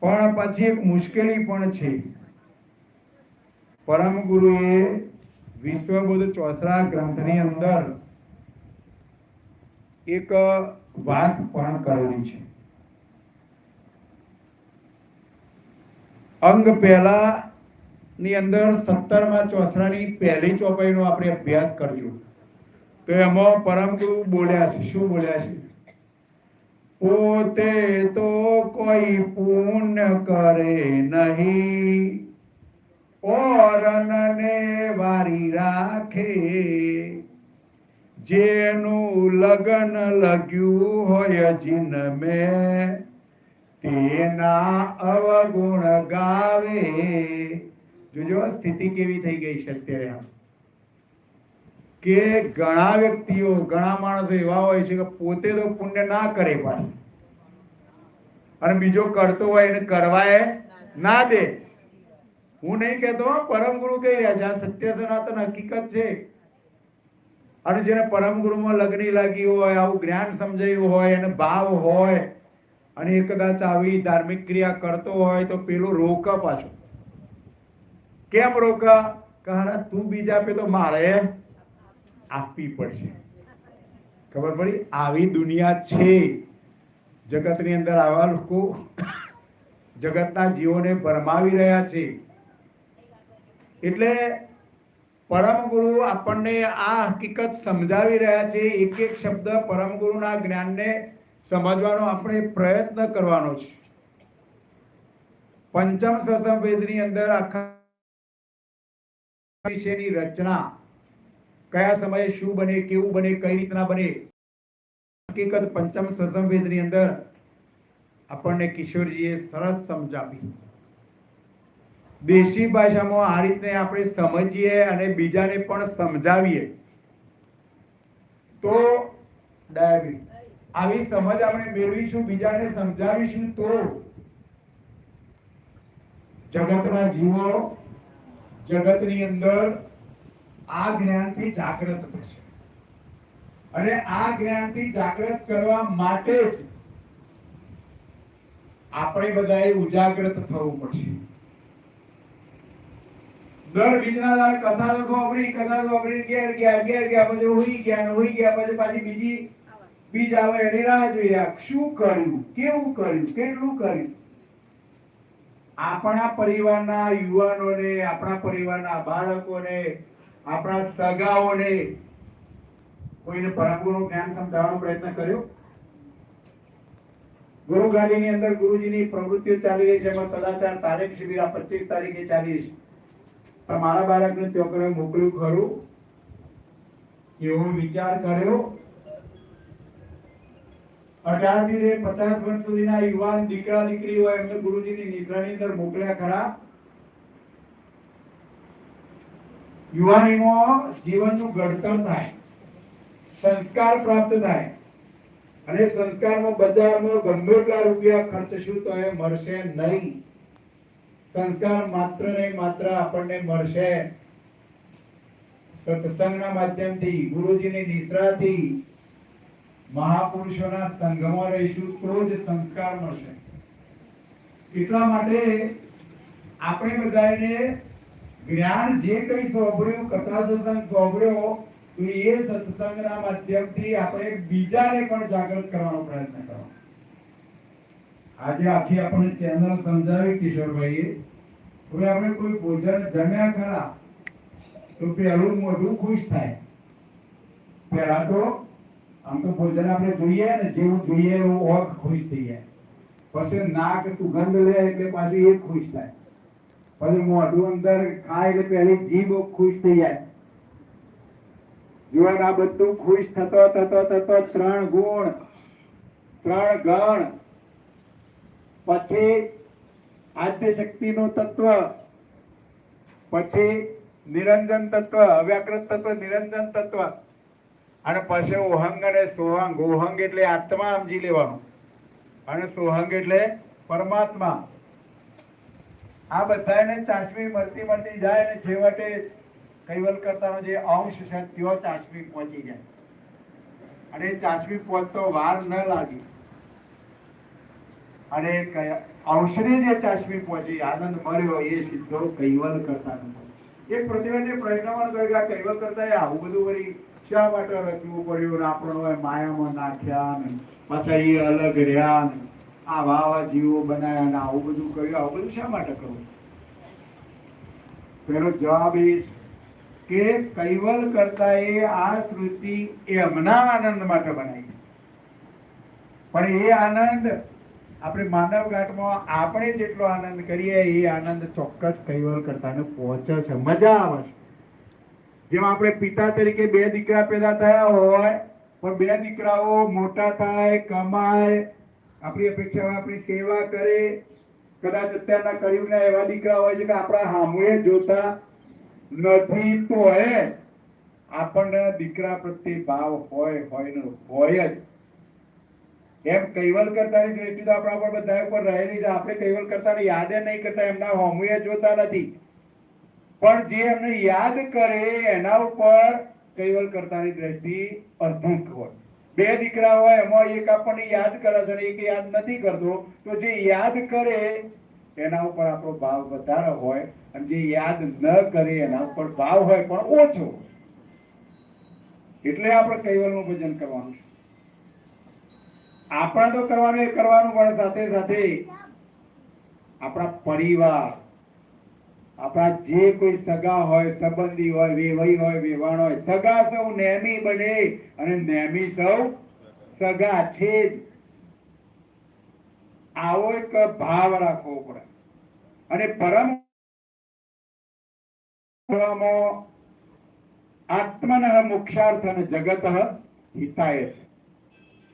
પણ પછી એક મુશ્કેલી પણ છે. પરમ ગુરુએ વિશ્વબુદ્ધ ચોસરા ગ્રંથની અંદર એક વાત પણ કરેલી છે. અંગ પહેલા ની અંદર સત્તરમાં ચોસરાની પહેલી ચોપાઈનો આપણે અભ્યાસ કરજો. તો એમાં પરમ ગુરુ બોલ્યા છે. શું બોલ્યા છે? પોતે તો કોઈ પુણ્ય કરે નહીં. ઓરનને વારી રાખે. જેનું લગન લગ્યું હોય જીન મેં, તેના અવગુણ ગાવે. જોજો સ્થિતિ કેવી થઈ ગઈ છે અત્યારે કે ઘણા વ્યક્તિઓ, ઘણા માણસો એવા હોય છે કે પોતે તો પુણ્ય ના કરે પાછું. અને બીજો કરતો હોય એને કરવાય ના દે. હું નહીં કહેતો પરમ ગુરુ કહી રહ્યા છે, આ સત્ય સનાતન હકીકત છે. અને જેને પરમ ગુરુમાં લગ્ન લાગી હોય, આવું જ્ઞાન સમજાયું હોય અને ભાવ હોય, અને એ કદાચ આવી ધાર્મિક ક્રિયા કરતો હોય, તો પેલું રોક પાછું. કેમ રોક? કારણ તું બીજા તો મારે. આપવી પડશે. ખબર પડી? આવી દુનિયા છે. જગતની અંદર આવા લોકો જગતના જીવોને ભરમાવી રહ્યા છે. એટલે પરમ આપણને આ હકીકત સમજાવી રહ્યા છે. એક એક શબ્દ પરમ ગુરુના જ્ઞાનને સમજવાનો આપણે પ્રયત્ન કરવાનો છે. પંચમ સસમ વેદની અંદર આખા વિશેની રચના કયા સમયે શું બને, કેવું બને, કઈ રીતના બને? હકીકત પંચમ સસમ વેદની અંદર આપણને કિશોરજીએ સરસ સમજાવી દેશી ભાષામાં આ રીતે આપણે સમજીએ અને બીજાને પણ સમજાવીએ. તો આવી સમજ આપણે મેળવીશું, બીજાને સમજાવીશું તો જગતના જીવો જગતની અંદર આ જ્ઞાનથી જાગૃત થશે. અને આ જ્ઞાનથી જાગૃત કરવા માટે જ આપણે બધાએ ઉજાગ્રત થવું પડશે. દર બીજના કથા લખો સાંભળી કથા સાંભળી ઘેર ગયા ઘેર ગયા, પછી હુઈ ગયા હુઈ ગયા, પછી પાછી બીજી બીજ આવે, એની રાહ જોઈ શું કર્યું? કેવું કર્યું? કેટલું કર્યું? આપણા પરિવારના યુવાનોને, આપણા પરિવારના બાળકોને આપણા સગાઓને કોઈને પરમગુરુનું જ્ઞાન સમજાવવાનો પ્રયત્ન કર્યો? ગુરુ ગાડીની અંદર ગુરુજીની પ્રવૃત્તિઓ ચાલી રહી છે, એમાં સદાચાર તારીખ શિબિર આ પચીસ તારીખે ચાલી છે. તમારા બાળકને ત્યાં મોકલ્યું ખરું. એવો વિચાર કર્યો અઢારથી પચાસ વર્ષ સુધીના યુવાન દીકરા દીકરી હોય એમને ગુરુજીની નિશ્રાની અંદર મોકલ્યા ખરા. યુવાનીમાં જીવનનું ઘડતર થાય, સંસ્કાર પ્રાપ્ત થાય અને સંસ્કારમાં બજારમાં ગમે એટલા રૂપિયા ખર્ચશું તો એ મળશે નહીં. સંસ્કાર માત્ર ને માત્ર આપણને મળશે સત્સંગના માધ્યમથી, ગુરુજીની નિશ્રાથી મહાપુરુષોના સંગમાં રહીશું તો જ સંસ્કાર મળશે. એટલા માટે આપણે બધાને જ્ઞાન જે કંઈ સાંભળ્યું, કથા સત્સંગ સાંભળ્યો, તો એ સત્સંગના માધ્યમથી આપણે બીજાને પણ જાગૃત કરવાનો પ્રયત્ન કરો આજે આખી આપણે ચેનલ સમજાવી કિશોરભાઈએ. હવે આપણે કોઈ ભોજન જમ્યા ખરા, તો પહેલું મોઢું ખુશ થાય. પહેલા તો આમ તો ભોજન આપણે જોઈએ ને, જેવું જોઈએ એવું ઓખ ખુશ થઈ જાય. પછી નાક સુગંધ લે એટલે પાછું એ ખુશ થાય. પછી મોઢું અંદર ખાય એટલે પેલી જીભ ખુશ થઈ જાય. જીવન આ બધું ખુશ થતો થતો થતો ત્રણ ગુણ, ત્રણ ગણ. પછી આદ્ય શક્તિનું તત્વ, પછી નિરંજન તત્વ, અવ્યાકૃત તત્વ, નિરંજન તત્વ. અને પછી ઓહંગ અને સોહંગ. ઓહંગ એટલે આત્મા સમજી લેવાનું. અને સોહંગ એટલે પરમાત્મા. આ બધાને ચાસમી મળતી મળતી જાય અને છેવટે કૈવલ કરતાનો જે અંશ છે તેઓ ચાસમી પહોંચી જાય. અને ચાસમી પહોંચતો વાર ન લાગી. અને અંશની જે ચાસમી પહોંચી, આનંદ મળ્યો એ સીધો કૈવલ કરતા એક પ્રતિભાને પ્રશ્નમાં કર્યો કે કૈવલ કરતા આવું બધું વળી શા માટે રચવું પડ્યું? આપણો માયામાં નાખ્યા ને પાછા અલગ રહ્યા ને આવા વાવા જીવો બનાવ્યા ને આવું બધું કર્યું, આવું બધું શા માટે કરવું પેલો જવાબ એ કે કૈવલ કરતા એ આ એ એમના આનંદ માટે બનાવી પણ એ આનંદ આપણે માનવ ઘાટમાં આપણે જેટલો આનંદ કરીએ, એ આનંદ ચોક્કસ કૈવલ કરતાને પહોંચે છે. મજા આવે છે. જેમ આપણે પિતા તરીકે બે દીકરા પેદા થયા હોય, પણ બે દીકરાઓ મોટા થાય, કમાય આપણી અપેક્ષામાં આપણી સેવા કરે. કદાચ અત્યારના કળિયુગના એવા દીકરા હોય છે કે આપણા હામુએ જોતા નથી તો હે, આપણને દીકરા પ્રત્યે ભાવ હોય હોય હોય જ. એમ કૈવલ કરતાની દ્રષ્ટિ તો આપણા પર બધા ઉપર રહેલી છે. આપણે કૈવલ કરતાને યાદ નહીં કરતા, એમના હોમુએ જોતા નથી. પણ જે એમને યાદ કરે એના ઉપર કૈવલ કરતાની દ્રષ્ટિ અધૂક હોય. બે દીકરા હોય, એમાં એક આપણને યાદ કરે છે એક યાદ નથી કરતો, તો જે યાદ કરે, એના ઉપર આપણો ભાવ વધારે હોય અને જે યાદ ન કરે, એના ઉપર ભાવ હોય પણ ઓછો એટલે આપણે કૈવલનું ભજન કરવાનું છે. આપણે તો કરવાનું એ કરવાનું, પણ સાથે સાથે આપણા પરિવાર આપણા જે કોઈ સગા હોય, સંબંધી હોય વેવાઈ હોય વેવાણ હોય, સગા સૌ નેમી બને અને નેમી સૌ સગા છે જ. આવો એક ભાવ રાખવો પડે. અને પરમ આત્મન મોક્ષાર્થ અને જગત હિતાય છે.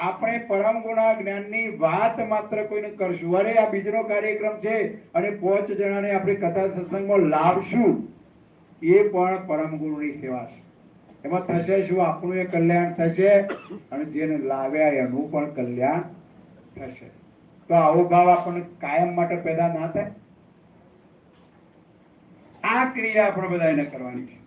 આપણે પરમ ગુણા જ્ઞાનની વાત માત્ર કોઈને કરશું. અરે, આ બીજનો કાર્યક્રમ છે અને પાંચ જણાને આપણે કથા સત્સંગમાં લાવશું. એ પણ પરમ ગુરુની સેવા છે. એમાં થશે શું? આપણું એ કલ્યાણ થશે અને જેને લાવ્યા એનું પણ કલ્યાણ થશે. તો આવો ભાવ આપણને કાયમ માટે પેદા ના થાય? આ ક્રિયા આપણે બધા એને કરવાની છે.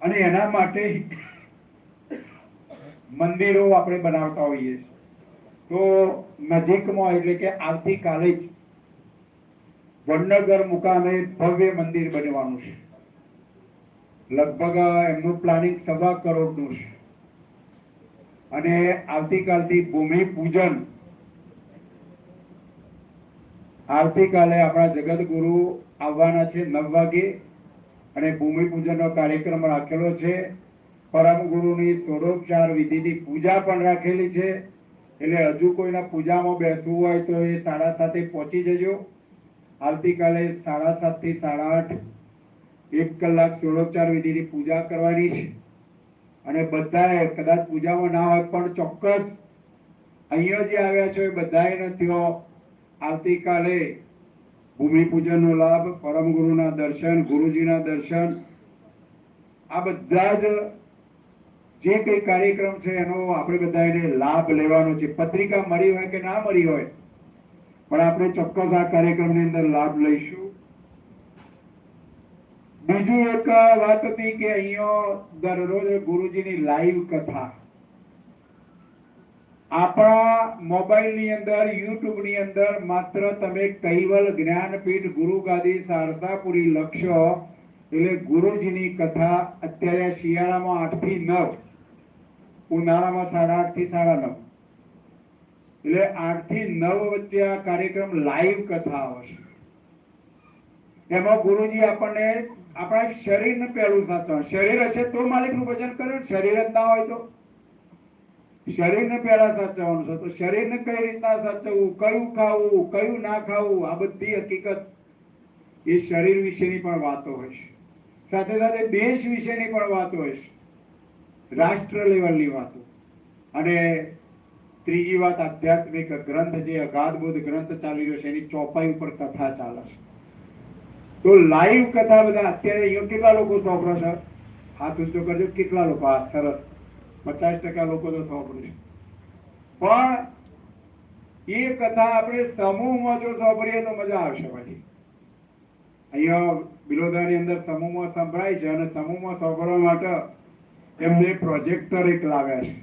અને એના માટે મંદિરો આપણે બનાવતા હોઈએ છીએ. તો નજીકમાં એટલે કે આવતીકાલે જ વડનગર મુકામે ભવ્ય મંદિર બનવાનું છે. લગભગ એમનું પ્લાનિંગ સવા કરોડનું છે. અને આવતીકાલથી ભૂમિ પૂજન આવતીકાલે આપણા જગતગુરુ આવવાના છે નવ વાગે અને ભૂમિ પૂજનનો કાર્યક્રમ રાખેલો છે. પરમ ગુરુની સ્વરૂપચાર વિધિની પૂજા પણ રાખેલી છે. એટલે હજુ કોઈના પૂજામાં બેસવું હોય તો એ સાડા સાતે પહોંચી જજો. આવતીકાલે સાડા સાતથી સાડા આઠ એક કલાક સ્વરૂપચાર વિધિની પૂજા કરવાની છે. અને બધાએ કદાચ પૂજામાં ના હોય પણ ચોક્કસ અહીંયા જે આવ્યા છો એ બધાએ નથી આવતીકાલે ભૂમિ પૂજનનો લાભ પરમ ગુરુના દર્શન, ગુરુજીના દર્શન, આ બધા જ જે કઈ કાર્યક્રમ છે એનો આપણે બધા એને લાભ લેવાનો છે. પત્રિકા મળી હોય કે ના મળી હોય, પણ આપણે ચોક્કસ આ કાર્યક્રમની અંદર લાભ લઈશું. બીજું એક વાત હતી કે અહીંયા દરરોજ ગુરુજીની લાઈવ કથા. આપણા મોબાઈલની અંદર, યુટ્યુબની અંદર માત્ર તમે કૈવલ જ્ઞાનપીઠ ગુરુ ગાદી શારદાપુરી લખશો, એટલે ગુરુજીની કથા અત્યારે શિયાળામાં આઠથી નવ. ઉનાળામાં સાડા આઠથી સાડા નવ. એટલે આઠથી નવ વચ્ચે આ કાર્યક્રમ લાઈવ કથા આવશે. એમાં ગુરુજી આપણને આપણા શરીરને પહેલું સાચવા શરીર હશે તો માલિકનું ભજન કર્યું શરીર જ ના હોય તો. શરીરને પહેલા સાચવવાનું છે. તો શરીરને કઈ રીતના સાચવવું? કયું ખાવું? કયું ના ખાવું? આ બધી હકીકત એ શરીર વિશેની પણ વાતો હોય છે. સાથે સાથે દેશ વિશેની પણ વાતો હોય છે. રાષ્ટ્ર લેવલની વાતો. અને ત્રીજી વાત, આધ્યાત્મિક ગ્રંથ જે અગાધબોધ ગ્રંથ ચાલી રહ્યો છે, એની ચોપાઈ ઉપર કથા ચાલે છે. તો લાઈવ કથા બધા અત્યારે અહીંયા કેટલા લોકો સોંપરો છે? હાથ ઊંચો કરજો, કેટલા લોકો? આ સરસ. પચાસ ટકા લોકો તો સોંપડે છે. પણ એ કથા આપણે સમૂહમાં જો સોંપડીએ તો મજા આવશે પછી અહીંયા બિલોદાની અંદર સમૂહમાં સંભળાય છે અને સમૂહમાં સાંભળવા માટે એમને પ્રોજેક્ટર એક લાવ્યા છે.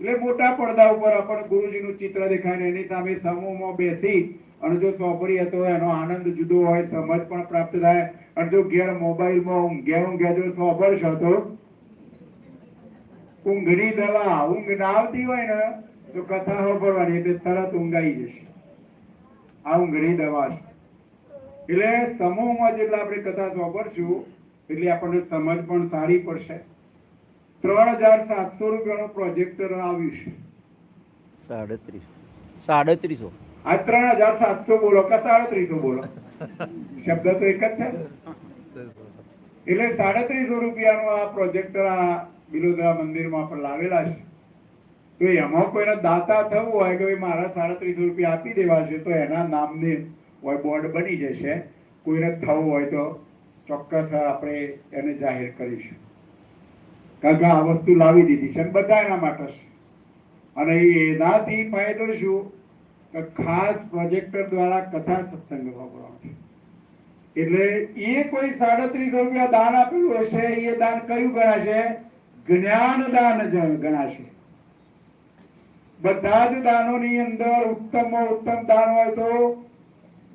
એટલે મોટા પડદા ઉપર આપણને ગુરુજીનું ચિત્ર દેખાય ને એની સામે સમૂહમાં બેસી અને જો સોંપડી હતો એનો આનંદ જુદો હોય, સમજ પણ પ્રાપ્ત થાય. અને જો ઘેર મોબાઈલમાં ઊંઘે ઊંઘે જો સોંપડશો તો ઊંઘની દવા, ઊંઘ ના આવતી હોય ને તો કથા સાંભળવાની, એટલે તરત ઊંઘાઈ જશે. આ ઊંઘની દવા છે. એટલે સમૂહમાં જેટલા આપણે કથા સાંભળશું, એટલે આપણને સમજ પણ સારી પડશે. ત્રણ હજાર સાતસો રૂપિયાનો પ્રોજેક્ટર આવ્યું છે. સાડત્રીસ. સાડત્રીસો? આ ત્રણ હજાર સાતસો બોલો કે સાડત્રીસો બોલો? શબ્દ તો એક જ છે. એટલે સાડત્રીસો રૂપિયાનો આ પ્રોજેક્ટર આ બિલોદરા મંદિરમાં પણ લાવેલા છે. તો એમાં કોઈને દાતા થવું હોય કે મારા સાડત્રીસો રૂપિયા આપી દેવા છે તો એના નામની હોય બોર્ડ બની જશે. કોઈને થવું હોય તો ચોક્કસ આપણે એને જાહેર કરીશું. કારણ કે આ વસ્તુ લાવી દીધી છે બધા એના માટે છે. અને એનાથી ફાયદો શું? કે ખાસ પ્રોજેક્ટર દ્વારા કથા સત્સંગ વાપરવાનો છે. એટલે એ કોઈ સાડત્રીસ રૂપિયા દાન આપેલું હશે, એ દાન કયું ગણાશે? જ્ઞાન દાન ગણાશે. બધા જ દાનોની અંદર ઉત્તમ ઉત્તમ દાન હોય તો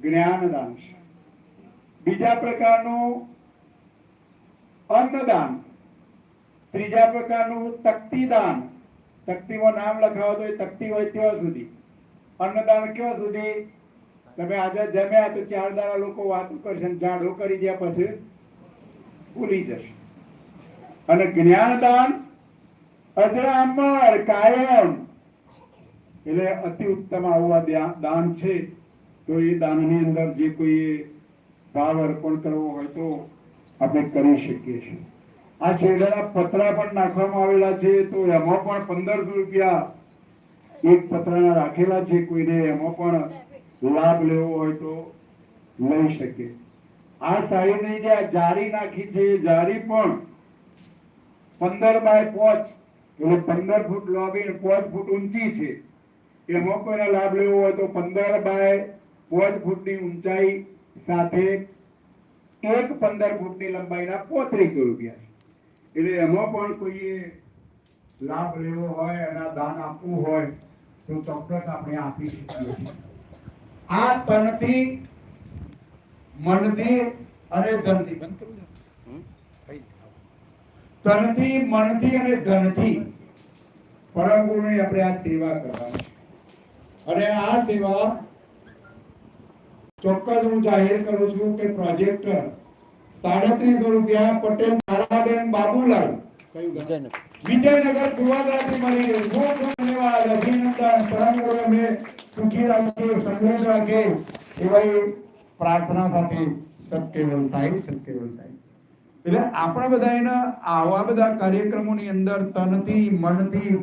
જ્ઞાન દાન છે. બીજા પ્રકારનું અન્નદાન. ત્રીજા પ્રકારનું તકતીદાન. તકતીમાં નામ લખાવો એ તકતી હોય ત્યાં સુધી. અન્નદાન ક્યાં સુધી? તમે આજે જમ્યા તો ચાર દાડા લોકો વાતો કરશે જાડો કરી ગયા પછી ભૂલી જશે. અને જ્ઞાનદાન અજરામર કાયમ. એટલે અતિ ઉત્તમ આવું દાન છે. તો એ દાનની અંદર જે કોઈ ભાવ અર્પણ કરવો હોય તો આપણે કરી શકીએ છીએ. આ છેડાના પતરા પણ નાખવામાં આવેલા છે, તો એમાં પણ પંદરસો રૂપિયા એક પતરાના રાખેલા છે, કોઈને એમાં પણ લાભ લેવો હોય તો લઈ શકે. આ સાઈડની જે જારી નાખી છે, એ જારી પણ પંદર બાય પોચ, એટલે પંદર ફૂટ લાંબી પોચ ફૂટ ઊંચી છે. એમાં કોઈને લાભ લેવો હોય તો પંદર બાય પોચ ફૂટની ઊંચાઈ સાથે એક પંદર ફૂટની લંબાઈના પોત્રીસો રૂપિયા એટલે એમાં પણ કોઈએ લાભ લેવો હોય અને દાન આપવું હોય તો ચોક્કસ આપણે આપી શકીએ. આ તનથી મનથી અને ધનથી. બંધ કરવું તનથી મનથી અને ધનથી પરમ ગુરુની આપણે આ સેવા કરવાની. અને આ સેવા ચોક્કસ હું જાહેર કરું છું કે પ્રોજેક્ટર સાડત્રીસો રૂપિયા પટેલ તારાબેન બાબુલાલ. વિજયનગર. વિજયનગર સુવાદાથી મળી ગયું ખૂબ ખૂબ ધન્યવાદ. અભિનંદન. ગુરુ અમે સુખી રાખે સમૃદ્ધ રાખે એવા પ્રાર્થના સાથે સત્યવેલ સાહેબ સત્યવેલ સાહેબ. એટલે આપણે બધા એના આવા બધા કાર્યક્રમોની અંદર તનથી મનથી